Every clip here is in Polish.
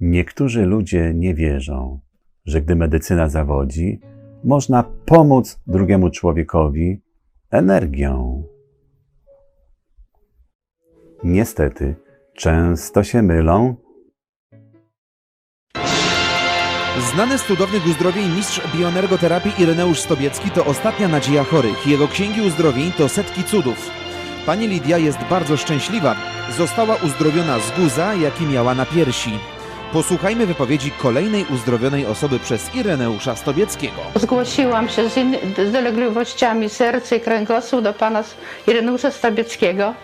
Niektórzy ludzie nie wierzą, że gdy medycyna zawodzi, można pomóc drugiemu człowiekowi energią. Niestety, często się mylą Znany z cudownych uzdrowień mistrz bioenergoterapii Ireneusz Stobiecki to ostatnia nadzieja chorych. Jego księgi uzdrowień to setki cudów. Pani Lidia jest bardzo szczęśliwa. Została uzdrowiona z guza, jaki miała na piersi. Posłuchajmy wypowiedzi kolejnej uzdrowionej osoby przez Ireneusza Stobieckiego. Zgłosiłam się z, inny, z dolegliwościami serca i kręgosłup do pana Ireneusza Stabieckiego,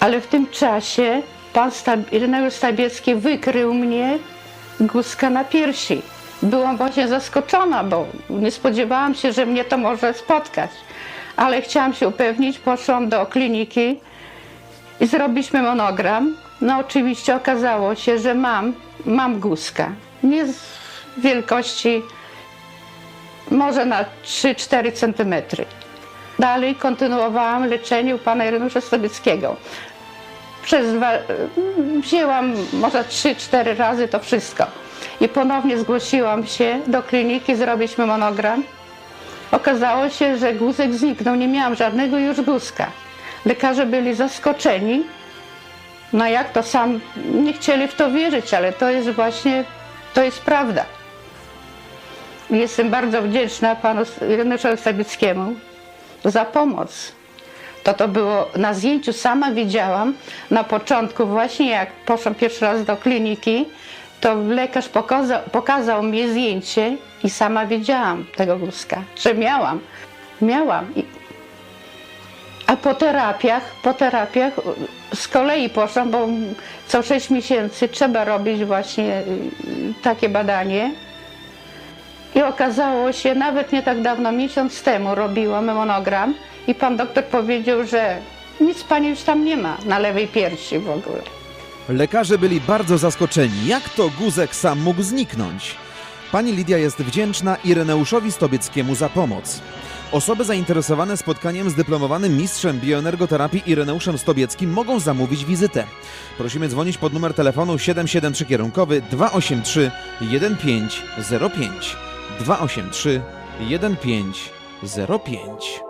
ale w tym czasie pan Stab, Ireneusz Stabiecki wykrył mnie guzka na piersi. Byłam właśnie zaskoczona, bo nie spodziewałam się, że mnie to może spotkać. Ale chciałam się upewnić, poszłam do kliniki i zrobiliśmy monogram. No oczywiście okazało się, że mam, mam guzka. Nie z wielkości może na 3-4 centymetry. Dalej kontynuowałam leczenie u pana Irenusza Stobieckiego. Przez dwa, wzięłam może 3-4 razy to wszystko. I ponownie zgłosiłam się do kliniki, zrobiliśmy monogram. Okazało się, że guzek zniknął, nie miałam żadnego już guzka. Lekarze byli zaskoczeni. No jak to sam, nie chcieli w to wierzyć, ale to jest właśnie, to jest prawda. Jestem bardzo wdzięczna panu Ireneuszowi Stabieckiemu za pomoc. To to było na zdjęciu, sama widziałam na początku właśnie jak poszłam pierwszy raz do kliniki, to lekarz pokazał, pokazał mi zdjęcie i sama widziałam tego guzka, że miałam, miałam. I- A po terapiach, po terapiach z kolei poszłam, bo co 6 miesięcy trzeba robić właśnie y, takie badanie. I okazało się, nawet nie tak dawno, miesiąc temu robiłam monogram i pan doktor powiedział, że nic pani już tam nie ma na lewej piersi w ogóle. Lekarze byli bardzo zaskoczeni, jak to guzek sam mógł zniknąć. Pani Lidia jest wdzięczna Ireneuszowi Stobieckiemu za pomoc. Osoby zainteresowane spotkaniem z dyplomowanym mistrzem bioenergoterapii Ireneuszem Stobieckim mogą zamówić wizytę. Prosimy dzwonić pod numer telefonu 773 kierunkowy 283 1505 283 1505